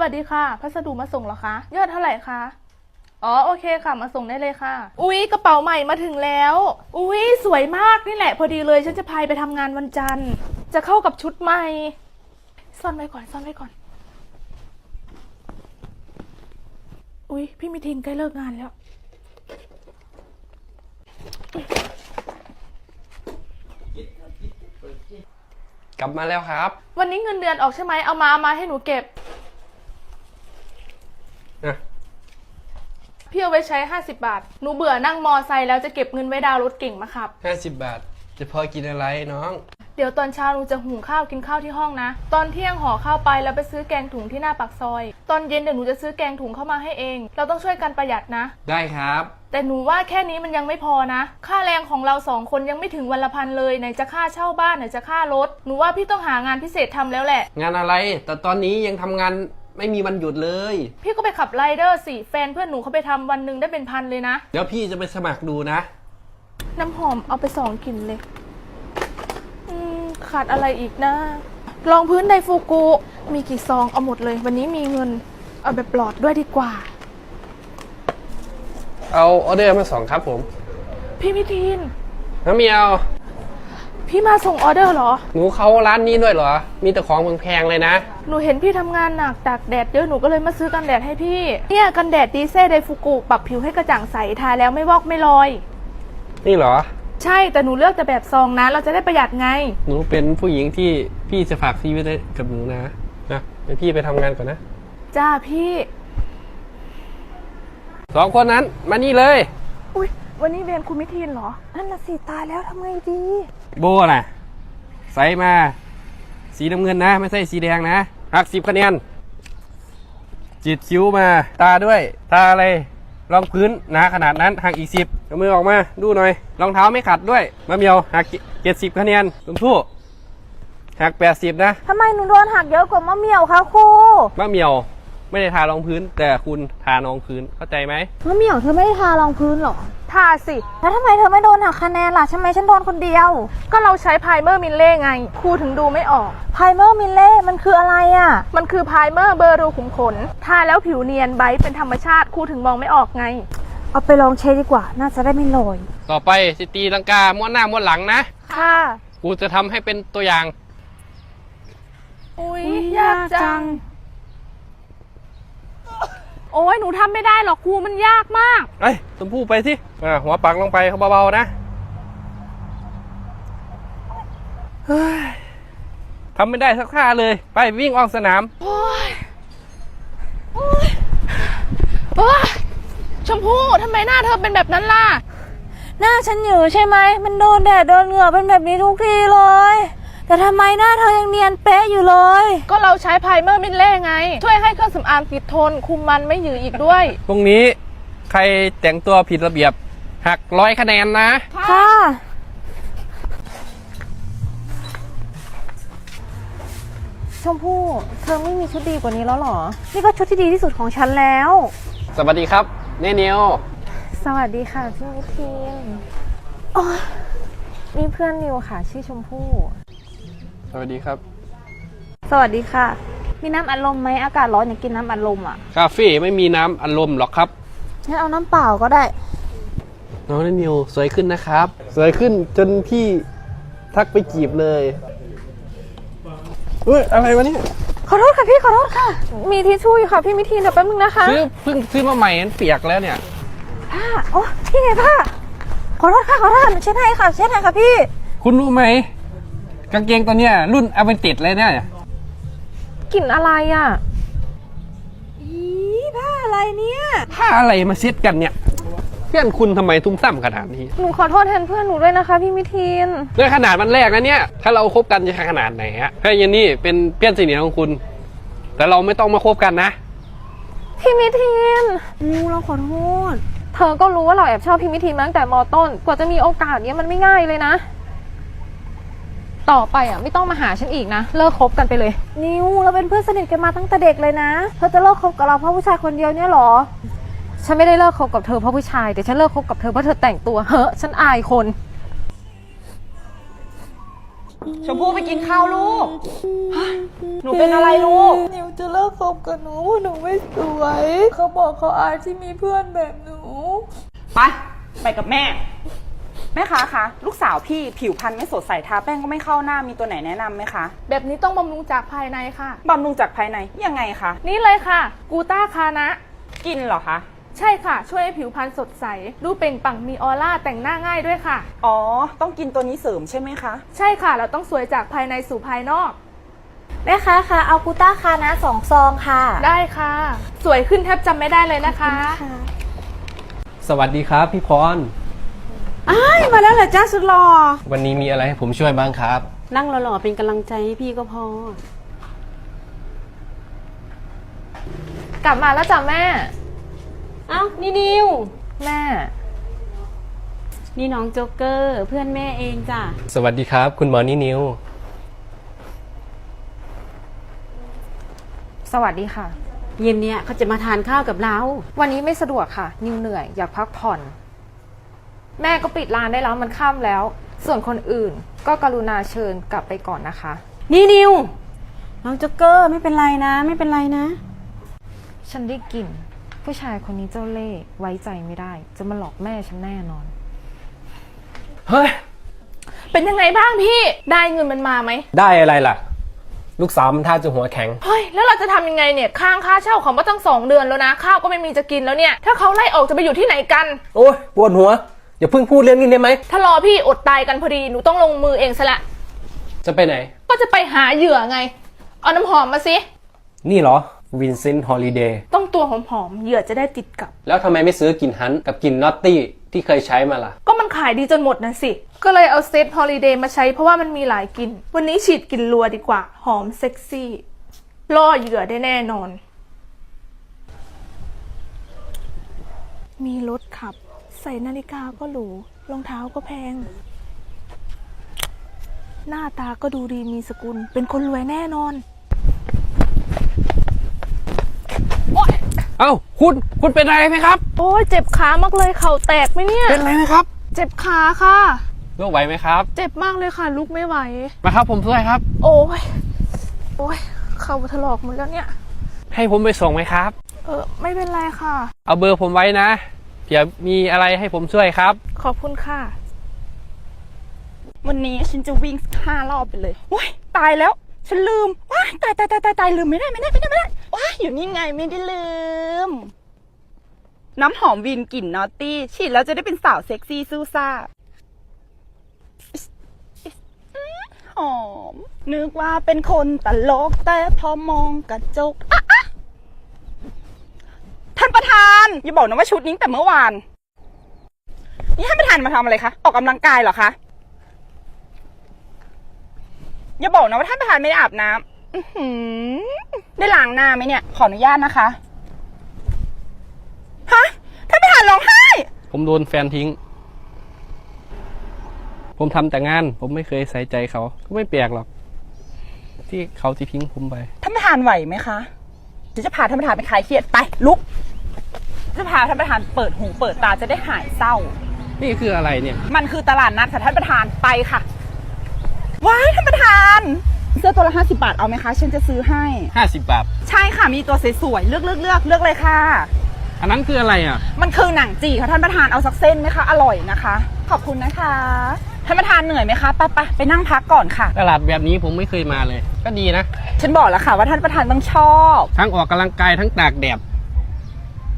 วัสดีค่ะ พัสดุมาส่งเหรอคะ ยอดเท่าไหร่คะ อ๋อโอเคค่ะ มาส่งได้เลยค่ะ อุ๊ยกระเป๋าใหม่มาถึงแล้ว อุ๊ยสวยมากนี่แหละ พอดีเลยฉันจะพายไปทำงานวันจันทร์ จะเข้ากับชุดใหม่ ซ่อนไว้ก่อนซ่อนไว้ก่อน อุ๊ยพี่มิทินใกล้เลิกงานแล้ว กลับมาแล้วครับ วันนี้เงินเดือนออกใช่ไหมเอามาเอามาให้หนูเก็บ อะ พี่ เอาไว้ใช้ 50 บาท หนูเบื่อนั่งมอไซค์แล้วจะเก็บเงินไว้ดาวน์รถเก่งมาขับห้าสิบบาท จะพอกินอะไรน้อง เดี๋ยวตอนเช้าหนูจะหุงข้าวกินข้าวที่ห้องนะ ตอนเที่ยงห่อข้าวไปแล้วไปซื้อแกงถุงที่หน้าปากซอย ตอนเย็นเดี๋ยวหนูจะซื้อแกงถุงเข้ามาให้เอง เราต้องช่วยกันประหยัดนะ ได้ครับ แต่หนูว่าแค่นี้มันยังไม่พอนะ ค่าแรงของเราสองคนยังไม่ถึงวันละพันเลยไหนจะค่าเช่าบ้านไหนจะค่ารถ หนูว่าพี่ต้องหางานพิเศษทำแล้วแหละ งานอะไร แต่ตอนนี้ยังทำงาน ไม่มีวันหยุดเลย พี่ก็ไปขับไรเดอร์สิแฟนเพื่อนหนูเขาไปทำวันหนึ่งได้เป็นพันเลยนะ เดี๋ยวพี่จะไปสมัครดูนะ น้ำหอมเอาไปสองกลิ่นเลยอืมขาดอะไรอีกนะรองพื้นไดฟูกุ มีกี่ซองเอาหมดเลย วันนี้มีเงินเอาแบบปลอดด้วยดีกว่า เอาออเดอร์มาสองครับผม พี่มิทินน้ำเมียว พี่มาส่งออเดอร์เหรอ หนูเขาร้านนี้ด้วยเหรอ มีแต่ของแพงๆเลยนะ หนูเห็นพี่ทำงานหนักตากแดดเยอะหนูก็เลยมาซื้อกันแดดให้พี่ เนี่ยกันแดดดีเซ่ไดฟูกุปรับผิวให้กระจ่างใสทาแล้วไม่วอกไม่ลอย นี่เหรอ ใช่แต่หนูเลือกแต่แบบซองนะ เราจะได้ประหยัดไง หนูเป็นผู้หญิงที่พี่จะฝากชีวิตไว้กับหนูนะนะเดี๋ยวพี่ไปทำงานก่อนนะจ้าพี่ สองคนนั้นมานี่เลย อุ้ยวันนี้เรียนคุณมิทินเหรอ นั่นน่ะสิตายแล้วทำไงดี โบน่ะ ใส่มา สีน้ำเงินนะ ไม่ใช่สีแดงนะหักสิบคะแนนจิตคิ้วมา ตาด้วย ตาอะไรรองพื้นหนาขนาดนั้นหักอีกสิบเอามือออกมาดูหน่อย รองเท้าไม่ขัดด้วยมะเมียวหักเจ็ดสิบคะแนนชมพู่หักแปดสิบนะทำไมหนูโดนหักเยอะกว่ามะเหมี่ยวคะครูมะเมียวไม่ได้ทารองพื้น แต่คุณทารองพื้นเข้าใจไหมมะเหมี่ยวเธอไม่ได้ทารองพื้นเหรอ ทาสิ แล้วทำไมเธอไม่โดนหักคะแนนล่ะทำไมฉันโดนคนเดียว ก็เราใช้ไพรเมอร์มินเล่ไงครูถึงดูไม่ออก ไพเมอร์มินเล่มันคืออะไรอะ มันคือไพรเมอร์เบอร์รูขุมขน ทาแล้วผิวเนียนไบรท์เป็นธรรมชาติครูถึงมองไม่ออกไง เอาไปลองใช้ดีกว่า น่าจะได้ไม่ลอย ต่อไปสิตีลังกาม้วนหน้าม้วนหลังนะ ค่ะ กูจะทำให้เป็นตัวอย่าง อุ้ยอุ๊ย ยากจัยากจังง โอ้ยหนูทำไม่ได้หรอกครูมันยากมากเอ้ยชมพู่ไปสิอ่าหัวปักลงไปเบาๆนะเฮ้ยทำไม่ได้สักท่าเลย ไปวิ่งออกสนาม โอ้ยโอ้ยโอ้ยชมพู่ทำไมหน้าเธอเป็นแบบนั้นล่ะ หน้าฉันหยือใช่ไหม มันโดนแดดโดนเหงื่อเป็นแบบนี้ทุกทีเลย แต่ทำไมหน้าเธอยังเนียนเป๊ะอยู่เลย ก็เราใช้ไพรเมอร์มินเล่ไง ช่วยให้เครื่องสำอางติดทน คุมมันไม่หยืออีกด้วย พรุ่งนี้ใครแต่งตัวผิดระเบียบ หักร้อยคะแนนนะ ค่ะ ชมพู่ เธอไม่มีชุดดีกว่านี้แล้วเหรอ นี่ก็ชุดที่ดีที่สุดของฉันแล้ว สวัสดีครับเนเนียวสวัสดีค่ะพี่มิทีนโอ๊ยนี่เพื่อนนิวค่ะ ชื่อชมพู่ส วัสดีครับ สวัสดีค่ะ มีน้ำอัดลมไหมอากาศร้อนอยากกินน้ำอัดลมอะคาเฟ่ไม่มีน้ำอารมณ์หรอกครับ งั้นเอาน้ำเปล่าก็ได้ น้องเนเนียวสวยขึ้นนะครับ สวยขึ้นจนพี่ทักไปจีบเลยเฮ้ยอะไรวะเนี่ยขอโทษค่ะพี่ขอโทษค่ะ มีทิชชู่อยู่ค่ะพี่มิทีนเดี๋ยวแป๊บนึงนะคะ ซื้อเพิ่งซื้อมาใหม่มันเปียกแล้วเนี่ย ผ้า โอ้พี่ไงผ้า ขอโทษค่ะขอโทษเช็ดให้ค่ะเช็ดให้ค่ะพี่ คุณรู้ไหม กางเกงตัวเนี้ยรุ่นอเวนติดเลยเนี่ยกลิ่นอะไรอะ อีผ้าอะไรเนี่ย ผ้าอะไรมาเซ็ตกันเนี่ย เพื่อนคุณทำไมทุ่มต่ำขนาดนี้หนูขอโทษแทนเพื่อนหนูด้วยนะคะพี่มิทีนด้วยขนาดมันแรกนะเนี่ย ถ้าเราคบกันจะขนาดไหนฮะถ้ายันนี่เป็นเพื่อนสนิทของคุณ แต่เราไม่ต้องมาคบกันนะ พี่มิทีนนิวเราขอโทษ เธอก็รู้ว่าเราแอบชอบพี่มิทีนมาตั้งแต่มต้น กว่าจะมีโอกาสเนี้ยมันไม่ง่ายเลยนะ ต่อไปอะไม่ต้องมาหาฉันอีกนะ เลิกคบกันไปเลย นิวเราเป็นเพื่อนสนิทกันมาตั้งแต่เด็กเลยนะเธอจะเลิกคบกับเราเพราะผู้ชายคนเดียวเนี่ยเหรอ ฉันไม่ได้เลิกคบกับเธอเพราะผู้ชายแต่ฉันเลิกคบกับเธอเพราะเธอแต่งตัวเฮ้อะฉันอายคน ชมพู่ไปกินข้าวลูกฮะหนูเป็นอะไรลูก นิวจะเลิกคบกับหนูเพราะหนูไม่สวย เขาบอกเขาอายที่มีเพื่อนแบบหนู ไป ไปกับแม่ แม่คะคะลูกสาวพี่ผิวพรรณไม่สดใสทาแป้งก็ไม่เข้าหน้ามีตัวไหนแนะนำไหมคะแบบนี้ต้องบำรุงจากภายในค่ะ บำรุงจากภายในยังไงคะนี่เลยค่ะ กูต้าคานะ กินเหรอคะใช่ค่ะ ช่วยให้ผิวพรรณสดใส ดูเปล่งปลั่งมีออร่าแต่งหน้าง่ายด้วยค่ะ อ๋อ ต้องกินตัวนี้เสริมใช่ไหมคะ ใช่ค่ะ เราต้องสวยจากภายในสู่ภายนอก แม่ค้าคะเอากูต้าคานะสองซองค่ะ ได้ค่ะ สวยขึ้นแทบจำไม่ได้เลยนะคะ สวัสดีครับพี่พร อ้ายมาแล้วเหรอจ้าสุดหล่อวันนี้มีอะไรให้ผมช่วยบ้างครับ นั่งหล่อๆเป็นกำลังใจให้พี่ก็พอ กลับมาแล้วจ้ะแม่ เอ้านี่นิว แม่ นี่น้องโจ๊กเกอร์เพื่อนแม่เองจ้ะสวัสดีครับ คุณหมอนี่นิว สวัสดีค่ะ เย็นเนี้ยเขาจะมาทานข้าวกับเรา วันนี้ไม่สะดวกค่ะ นิวเหนื่อยอยากพักผ่อน แม่ก็ปิดร้านได้แล้วมันค่ำแล้ว ส่วนคนอื่นก็กรุณาเชิญกลับไปก่อนนะคะ นี่นิวน้องโจ๊กเกอร์ไม่เป็นไรนะ ไม่เป็นไรนะ ฉันได้กลิ่นผู้ชายคนนี้เจ้าเล่ห์ไว้ใจไม่ได้ จะมาหลอกแม่ฉันแน่นอน เฮ้ย เป็นยังไงบ้างพี่ ได้เงินมันมาไหม ได้อะไรล่ะ ลูกสาวมันท่าจะหัวแข็ง เฮ้ย แล้วเราจะทำยังไงเนี่ย ค้างค่าเช่าของมาตั้งสองเดือนแล้วนะ ข้าวก็ไม่มีจะกินแล้วเนี่ย ถ้าเขาไล่ออกจะไปอยู่ที่ไหนกัน โอ้ยปวดหัว อย่าเพิ่งพูดเรื่องนี้ได้ไหม ถ้ารอพี่อดตายกันพอดี หนูต้องลงมือเองซะละ จะไปไหน ก็จะไปหาเหยื่อไง เอาน้ำหอมมาสิ นี่เหรอวินเซนต์ฮอลิเดย์ต้องตัวหอมๆ เหยื่อจะได้ติดกับ แล้วทำไมไม่ซื้อกลิ่นฮันต์กับกลิ่นนอตตี้ที่เคยใช้มาล่ะ ก็มันขายดีจนหมดนะสิ ก็เลยเอาเซตฮอลิเดย์มาใช้เพราะว่ามันมีหลายกลิ่น วันนี้ฉีดกลิ่นรัวดีกว่า หอมเซ็กซี่ล่อเหยื่อได้แน่นอน มีรถขับใส่นาฬิกาก็หรู รองเท้าก็แพง หน้าตาก็ดูดีมีสกุล เป็นคนรวยแน่นอน เอ้าคุณคุณเป็นอะไรไหมครับ โอ้ยเจ็บขามากเลยเข่าแตกไหมเนี่ย เป็นอะไรไหมครับเจ็บขาค่ะลูกไหวไหมครับ เจ็บมากเลยค่ะ ลุกไม่ไหว มาครับผมช่วยครับ โอ้ยโอ้ยเข่าถลอกหมดแล้วเนี่ย ให้ผมไปส่งไหมครับ เออ ไม่เป็นไรค่ะ เอาเบอร์ผมไว้นะ เผื่อมีอะไรให้ผมช่วยครับ ขอบคุณค่ะ วันนี้ฉันจะวิ่งห้ารอบไปเลยว้ายตายแล้ว ฉันลืมว้ายตายตายตายตายตายลืมไม่ได้ไม่ได้ไม่ได้ไม่ได้ว้ายอยู่นี่ไงไม่ได้ลืม น้ำหอมวินกลิ่นนอตตี้ฉีดแล้วจะได้เป็นสาวเซ็กซี่ซูซ่าหอม นึกว่าเป็นคนตลกแต่พอมองกระจกอะอะท่านประธานอย่าบอกนะว่าชุดนี้ตั้งแต่เมื่อวาน นี่ท่านประธานมาทำอะไรคะ ออกกำลังกายเหรอคะ อย่าบอกนะว่าท่านประธานไม่ได้อาบน้ำอื้อหือได้ล้างหน้าไหมเนี่ย ขออนุญาตนะคะ ฮะ ท่านประธานร้องไห้ ผมโดนแฟนทิ้ง ผมทำแต่งาน ผมไม่เคยใส่ใจเขา ก็ไม่แปลกหรอก ที่เขาจะทิ้งผมไป ท่านประธานไหวไหมคะเดี๋ยวจะพาท่านประธานไปคลายเครียดไปลุก จะพาท่านประธานเปิดหูเปิดตาจะได้หายเศร้า นี่คืออะไรเนี่ย มันคือตลาดนัดค่ะท่านประธานไปค่ะ ว้ายท่านประธาน เสื้อตัวละห้าสิบาทเอาไหมคะฉันจะซื้อให้ 50 บาท ใช่ค่ะมีตัวสวยๆเลือกเลือกเลือกเลือกเลยค่ะ อันนั้นคืออะไรอะ มันคือหนังจีค่ะท่านประธานเอาสักเส้นไหมคะอร่อยนะคะ ขอบคุณนะคะท่านประธานเหนื่อยไหมคะไปไปไปนั่งพักก่อนค่ะ ตลาดแบบนี้ผมไม่เคยมาเลย ก็ดีนะ ฉันบอกแล้วค่ะว่าท่านประธานต้องชอบ ทั้งออกกำลังกายทั้งตากแดด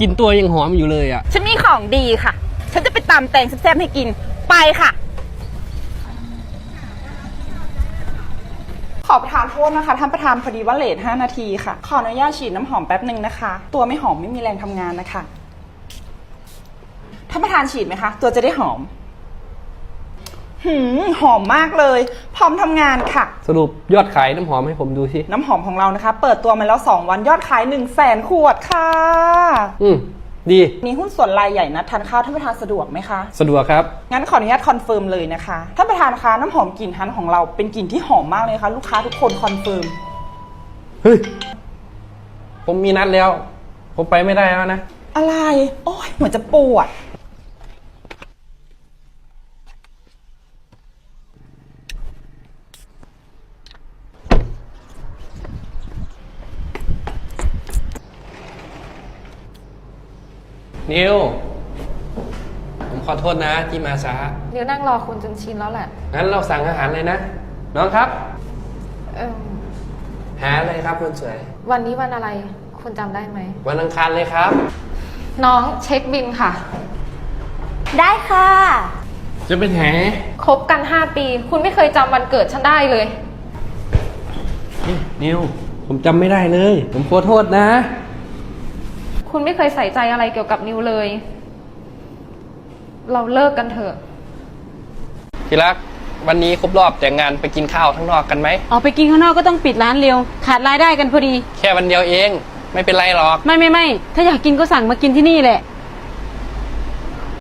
กินตัวยังหอมอยู่เลยอะ ฉันมีของดีค่ะ ฉันจะไปตำแตงแซ่บๆให้กิน ไปค่ะ ขอประทานโทษนะคะท่านประธานพอดีว่าเลท5นาทีค่ะ ขออนุญาตฉีดน้ำหอมแป๊บหนึ่งนะคะ ตัวไม่หอมไม่มีแรงทำงานนะคะ ท่านประธานฉีดไหมคะ ตัวจะได้หอม หืมหอมมากเลย พร้อมทำงานค่ะ สรุปยอดขายน้ำหอมให้ผมดูสิน้ำหอมของเรานะคะ เปิดตัวมาแล้ว 2 วันยอดขาย 1 0 0 0 0แสนขวดค่ะ อืมดีนี่หุ้นส่วนรายใหญ่นัดทานข้าวท่านประธานสะดวกไหมคะ สะดวกครับ งั้นขออนุญาตคอนเฟิร์มเลยนะคะท่านประธานคะน้ำหอมกลิ่นฮันของเราเป็นกลิ่นที่หอมมากเลยค่ะ ลูกค้าทุกคนคอนเฟิร์มเฮ้ยผมมีนัดแล้ว ผมไปไม่ได้แล้วนะอะไร โอ้ยเหมือนจะปวด นิว ผมขอโทษนะที่มาช้า นิวนั่งรอคุณจนชินแล้วแหละ งั้นเราสั่งอาหารเลยนะ น้องครับ เออหาอะไรครับคุณสวย วันนี้วันอะไร คุณจำได้ไหม วันอังคารเลยครับ น้องเช็คบินค่ะ ได้ค่ะ จะเป็นแหคบกัน 5 ปี คุณไม่เคยจำวันเกิดฉันได้เลยนี่นิว ผมจำไม่ได้เลย ผมขอโทษนะ คุณไม่เคยใส่ใจอะไรเกี่ยวกับนิวเลย เราเลิกกันเถอะ ที่รักวันนี้ครบรอบแต่งงานไปกินข้าวข้างนอกกันไหม ออกไปกินข้างนอกก็ต้องปิดร้านเร็ว ขาดรายได้กันพอดี แค่วันเดียวเอง ไม่เป็นไรหรอก ไม่ไม่ไม่ถ้าอยากกินก็สั่งมากินที่นี่แหละ